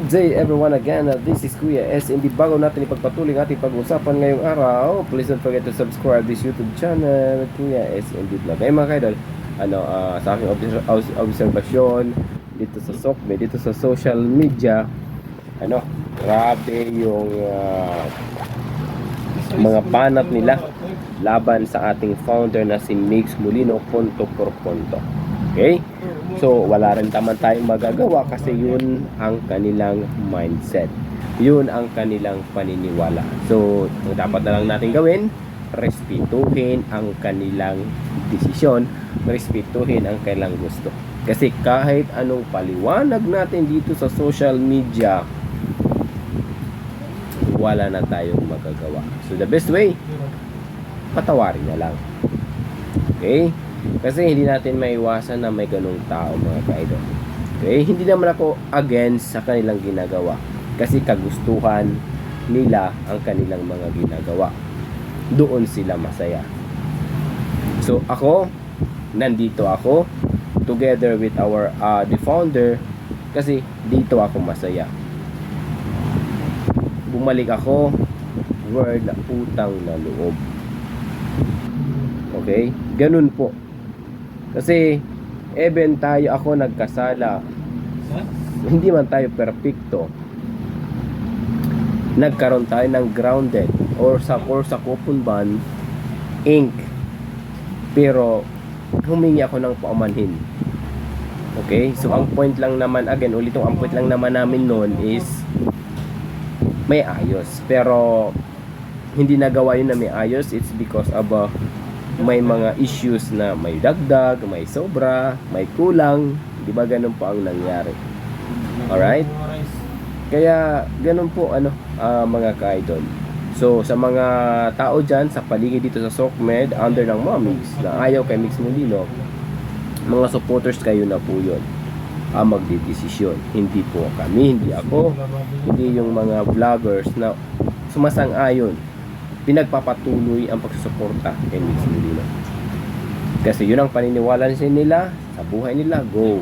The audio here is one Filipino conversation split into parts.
Good day everyone again. Uh, this is Kuya S. Hindi bago natin ipagpatuloy ang ating pag-usapan ngayong araw. Please don't forget to subscribe this YouTube channel, Kuya S. Hindi Vlog. Ngayon mga kaidol, ano, ah, sa aking obs- obs- obserbasyon dito sa SOCME, dito sa social media, ano, grabe yung ah, mga banat nila laban sa ating founder na si Mix Molino punto por punto. Okay? So, wala rin naman tayong magagawa kasi yun ang kanilang mindset. Yun ang kanilang paniniwala. So, ang dapat na lang natin gawin, respetuhin ang kanilang desisyon, respetuhin ang kanilang gusto. Kasi kahit anong paliwanag natin dito sa social media, wala na tayong magagawa. So, the best way, patawarin na lang. Okay? Kasi hindi natin maiwasan na may ganung tao mga kaidol. Okay? Hindi naman ako against sa kanilang ginagawa. Kasi kagustuhan nila ang kanilang mga ginagawa. Doon sila masaya. So ako, nandito ako together with our uh, the founder kasi dito ako masaya. Bumalik ako word na utang na loob. Okay? Ganun po. Kasi, even tayo ako nagkasala, hindi man tayo perfecto. Nagkaroon tayo ng grounded or sa or sa kupunban ink. Pero, humingi ako ng paumanhin. Okay? So, ang point lang naman, again, ulitong ang point lang naman namin noon is may ayos. Pero, hindi nagawa yun na may ayos. It's because of uh, may mga issues na may dagdag, may sobra, may kulang, 'di ba ganun po ang nangyari. Alright? Kaya ganun po ano ah, mga ka-idol. So sa mga tao diyan sa paligid dito sa SOCMED under ng Momix na ayaw kay Mix Molino, mga supporters kayo na po 'yon ang magdidesisyon. Hindi po kami, hindi ako, hindi yung mga vloggers na sumasang-ayon pinagpapatuloy ang pagsusuporta kay Mix Molino. Kasi yun ang paniniwala nila sa buhay nila, go.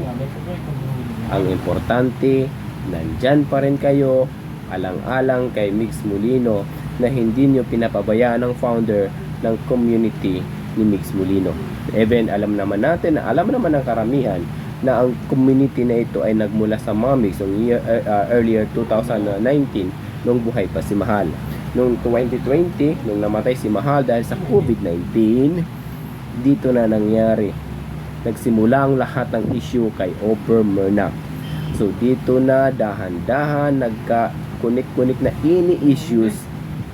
Ang importante, nandyan pa rin kayo, alang-alang kay Mix Molino na hindi nyo pinapabayaan ng founder ng community ni Mix Molino. Even alam naman natin, na alam naman ng karamihan na ang community na ito ay nagmula sa Mamix noong year, uh, earlier 2019 nung buhay pa si Mahal noong 2020, nung namatay si Mahal dahil sa COVID-19, dito na nangyari. Nagsimula ang lahat ng issue kay Murdoch. So dito na dahan-dahan nagka-connect-connect na ini issues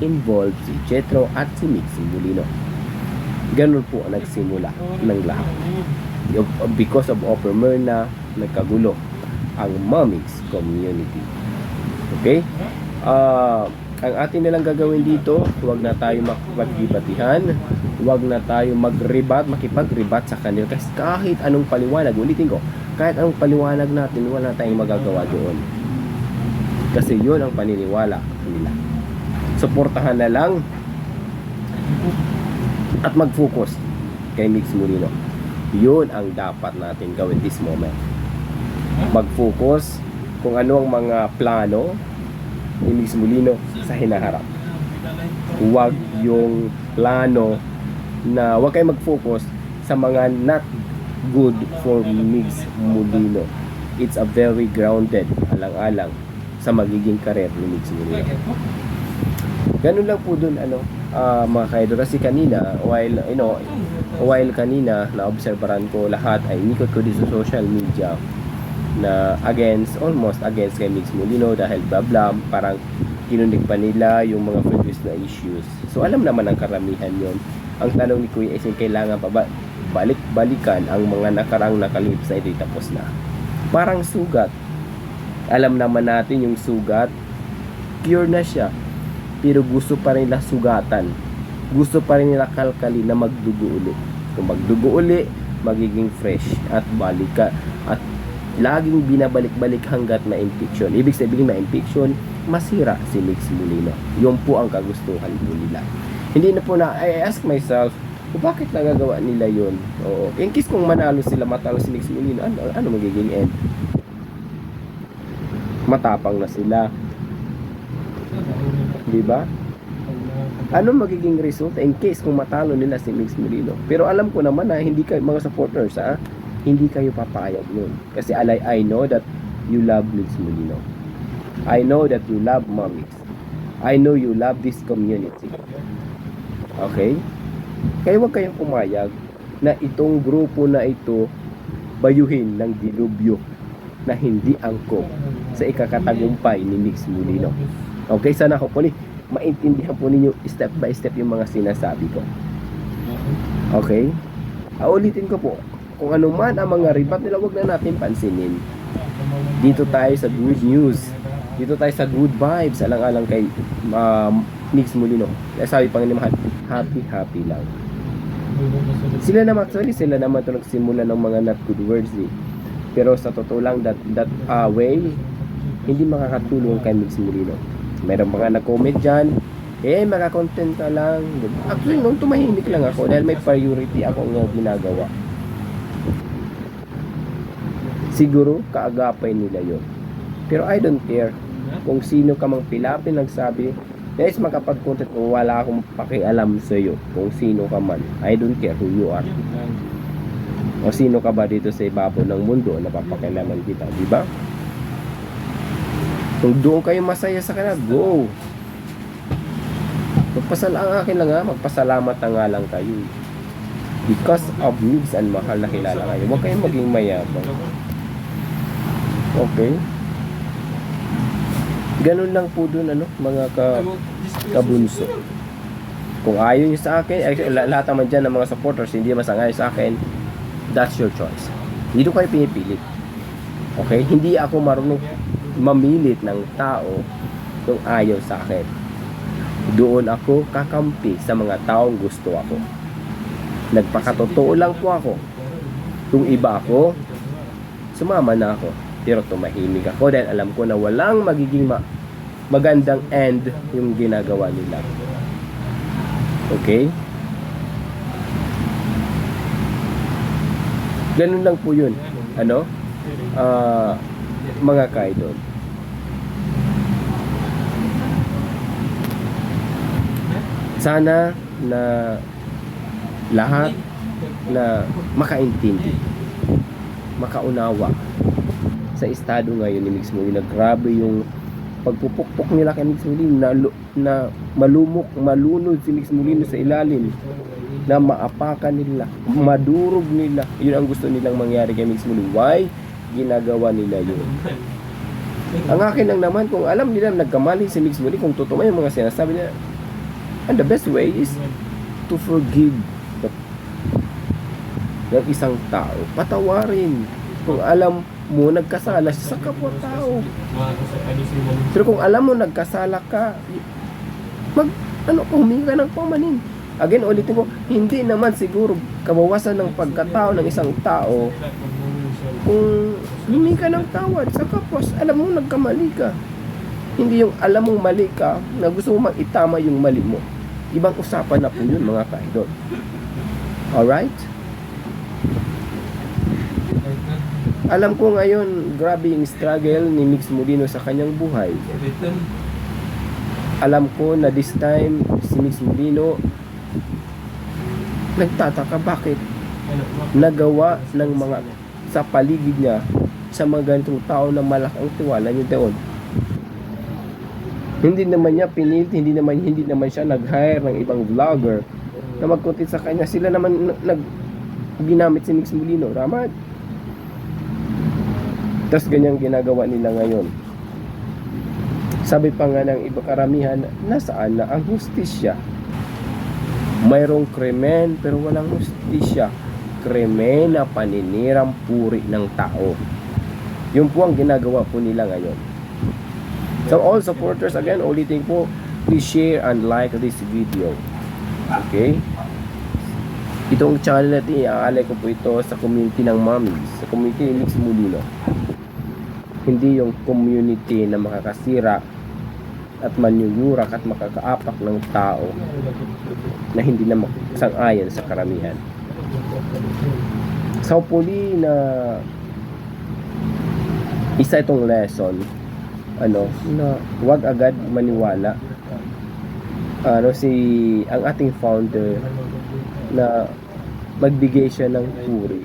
involved si Jetro at si Mixi Molino. Ganun po ang nagsimula ng lahat. Because of Murdoch, nagkagulo ang Momix community. Okay? Uh, ang atin nilang gagawin dito, huwag na tayo makipagbatihan, huwag na tayo magribat, makipagribat sa kanila kasi kahit anong paliwanag, ulitin ko, kahit anong paliwanag natin, wala tayong magagawa doon. Kasi yun ang paniniwala nila. Suportahan na lang at mag-focus kay Mix Molino. Yun ang dapat natin gawin this moment. Mag-focus kung ano ang mga plano ni Mix Molino sa hinaharap. Huwag yung plano na huwag kayo mag-focus sa mga not good for Mix Molino. It's a very grounded, alang-alang sa magiging karir ni Mix Molino. Ganun lang po dun ano, uh, mga kaidol. Kasi kanina, while, you know, while kanina, na-obserbaran ko lahat ay inikot ko dito sa social media na against, almost against kay Mix Molino dahil blah blah, parang kinunig pa nila yung mga previous na issues. So alam naman ang karamihan yon. Ang tanong ni Kuya is kailangan pa ba balik-balikan ang mga nakarang nakalips na ito'y tapos na. Parang sugat. Alam naman natin yung sugat, pure na siya. Pero gusto pa rin nila sugatan. Gusto pa rin nila kalkali na magdugo uli. Kung magdugo uli, magiging fresh at balika at laging binabalik-balik hanggat ma-infection. Ibig sabihin ma-infection, masira si Mix Molino. Yun po ang kagustuhan po nila. Hindi na po na, I ask myself, o bakit nagagawa nila yun? Oo. In case kung manalo sila, matalo si Mix Molino, ano, ano magiging end? matapang na sila. Di ba? Ano magiging result in case kung matalo nila si Mix Molino? Pero alam ko naman na hindi kayo, mga supporters ha, hindi kayo papayag nun. Kasi alay, I know that you love Mix Molino. I know that you love Momix. I know you love this community. Okay? Kaya huwag kayong pumayag na itong grupo na ito bayuhin ng dilubyo na hindi angkop sa ikakatagumpay ni Mix Molino. Okay, sana ko po maintindihan po ninyo step by step yung mga sinasabi ko. Okay? Ah, ulitin ko po, kung ano man ang mga ribat nila, wag na natin pansinin. Dito tayo sa good news. Dito tayo sa good vibes. Alang-alang kay um, Mix Molino. Eh, sabi pa nga ni Mahal, happy, happy lang. Sila naman, actually, sila naman ito nagsimula ng mga not good words eh. Pero sa totoo lang, that, that uh, way, hindi makakatulong kay Mix Molino. Meron mga nag-comment dyan, eh, makakontent ka lang. Actually, nung tumahimik lang ako dahil may priority ako nga ginagawa. Siguro, kaagapay nila yon. Pero I don't care kung sino ka mang pilapin nagsabi, guys, makapag-content kung wala akong pakialam sa iyo kung sino ka man. I don't care who you are. O sino ka ba dito sa ibabaw ng mundo na papakialaman kita, di ba? Kung doon kayo masaya sa kanila, go! Magpasal ang akin lang ha, magpasalamat na nga lang kayo. Because of needs and mahal na kilala kayo. Huwag kayong maging mayabang. Okay? Ganun lang po dun, ano, mga ka, kabunso. Kung ayaw nyo sa akin, ay, la- lahat naman dyan ng mga supporters, hindi masangay sa akin, that's your choice. Hindi ko kayo pinipilit. Okay? Hindi ako marunong mamilit ng tao kung ayaw sa akin. Doon ako kakampi sa mga taong gusto ako. Nagpakatotoo lang po ako. Kung iba ako, sumama na ako. Pero tumahimik ako dahil alam ko na walang magiging ma- magandang end yung ginagawa nila. Okay? Ganun lang po yun. Ano? Ah, mga kaidol. Sana na lahat na makaintindi, makaunawa sa estado ngayon ni Mix Molina. Grabe yung pagpupukpok nila kay Mix Molina na, na malumok, malunod si Mix Molina sa ilalim na maapakan nila, madurog nila. Yun ang gusto nilang mangyari kay Mix Molina. Why? Ginagawa nila yun. Ang akin lang naman, kung alam nila nagkamali si Mix Molina, kung totoo yung mga sinasabi nila, and the best way is to forgive the, ng isang tao. Patawarin. Kung alam mo nagkasala sa kapwa-tao. Pero kung alam mo nagkasala ka, mag ano humingi ka ng pamanin. Again, ulitin ko, hindi naman siguro kabawasan ng pagkatao ng isang tao kung humingi ka ng tawad sa kapwa. Alam mo nagkamali ka. Hindi yung alam mong mali ka na gusto mo mang itama yung mali mo. Ibang usapan na po yun mga kaidol. Alright? Alam ko ngayon, grabe yung struggle ni Mix Molino sa kanyang buhay. Alam ko na this time, si Mix Molino nagtataka bakit nagawa ng mga sa paligid niya sa mga ganitong tao na malaking tiwala niyo doon. Hindi naman niya pinilit, hindi naman hindi naman siya nag-hire ng ibang vlogger na mag-content sa kanya. Sila naman nag ginamit si Mix Molino. Ramat. Tapos ganyang ginagawa nila ngayon. Sabi pa nga ng iba karamihan, nasaan na ang hustisya? Mayroong krimen pero walang hustisya. Krimen na paninirang puri ng tao. Yun po ang ginagawa po nila ngayon. So all supporters, again, ulitin po, please share and like this video. Okay? Itong channel natin, iaalay ko po ito sa community ng mommies, sa community ni Mix Molino. Hindi yung community na makakasira at manyuyurak at makakaapak ng tao na hindi na sang-ayon sa karamihan. So, hopefully na isa itong lesson ano na wag agad maniwala ano si ang ating founder na magbigay siya ng puri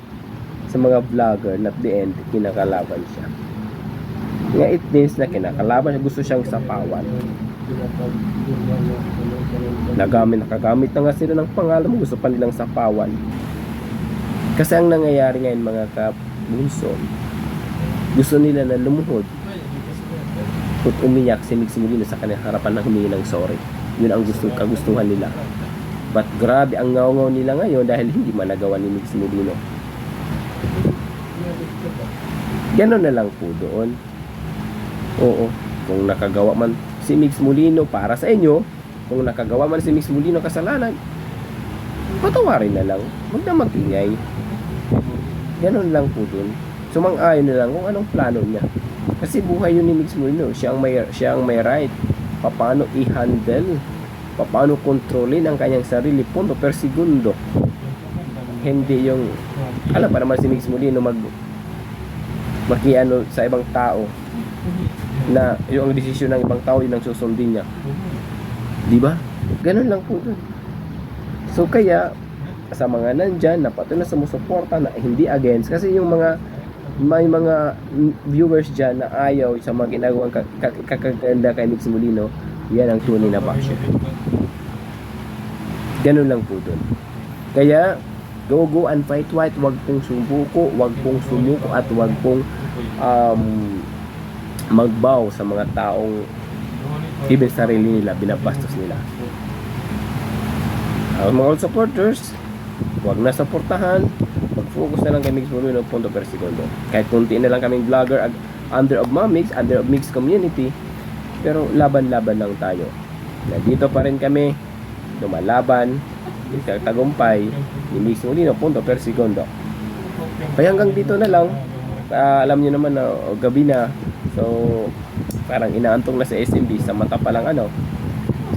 sa mga vlogger na at the end kinakalaban siya nga it means na kinakalaban siya gusto siyang sapawan nagamit nakagamit na nga sila ng pangalan gusto pa nilang sapawan. Kasi ang nangyayari ngayon mga kabunso gusto nila na lumuhod. At umiyak si Mix Molino sa kanyang harapan na humingi ng sorry. Yun ang gusto kagustuhan nila. But grabe ang ngaw nila ngayon dahil hindi managawa ni Mix Molino Ganon na lang po doon. Oo. Kung nakagawa man si Mix Molino para sa inyo, kung nakagawa man si Mix Molino kasalanan, patawarin na lang. Huwag na mag-ingay. Ganon lang po doon. Sumang-ayon na lang kung anong plano niya. Kasi buhay yun ni Mix Molino. Siya ang may, siya ang may right. Paano i-handle. Paano kontrolin ang kanyang sarili punto per segundo. Hindi yung alam pa naman si Mix Molino mag makiano sa ibang tao na yung desisyon ng ibang tao yun ang susundin niya. Di ba? Ganun lang po dun. So kaya sa mga nandyan na patuloy na sumusuporta na hindi against kasi yung mga may mga viewers dyan na ayaw sa mga ginagawang ka- ka- kakaganda kay Mix Molino yan ang tunay na basher. Ganun lang po dun. Kaya go go and fight white wag pong sumuko wag pong sumuko at wag pong um, magbaw sa mga taong even sarili nila binabastos nila. Ang mga old supporters wag na supportahan mag-focus na lang kay Mix Molino punto per segundo. Kahit kunti na lang kaming vlogger ag- under of Mamix under of Mix community pero laban-laban lang tayo. Nandito pa rin kami lumalaban tagumpay ni Mix Molino punto per segundo. Kaya hanggang dito na lang Ah, alam niyo naman na oh, gabi na. So parang inaantong na sa SMB sa mata pa lang ano.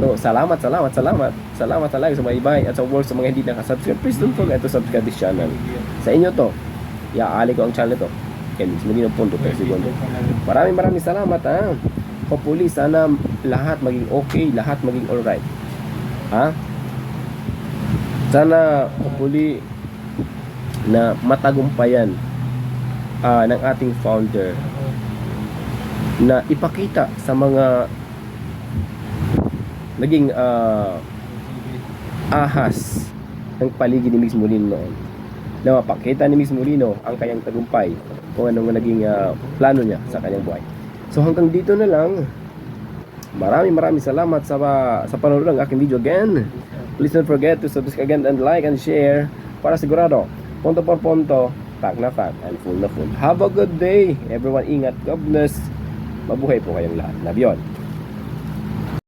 So salamat salamat salamat. Salamat talaga sa mga iba at sa world sa mga hindi nakasubscribe. Please don't forget to subscribe this channel. Sa inyo to. Iaali ko ang channel to. Kay Mix Molino punto per segundo maraming maraming salamat ha? Hopefully sana lahat maging okay lahat maging alright. Ha? Sana hopefully na matagumpayan ah, ng ating founder na ipakita sa mga naging ah, ahas ng paligid ni Mix Molino na mapakita ni Mix Molino ang kanyang tagumpay kung anong naging ah, plano niya sa kanyang buhay. So hanggang dito na lang. Maraming maraming salamat sa sa panonood ng aking video again. Please don't forget to subscribe again and like and share para sigurado punto por punto, fact na fact and full na full. Have a good day. Everyone ingat. God bless. Mabuhay po kayong lahat. Love all.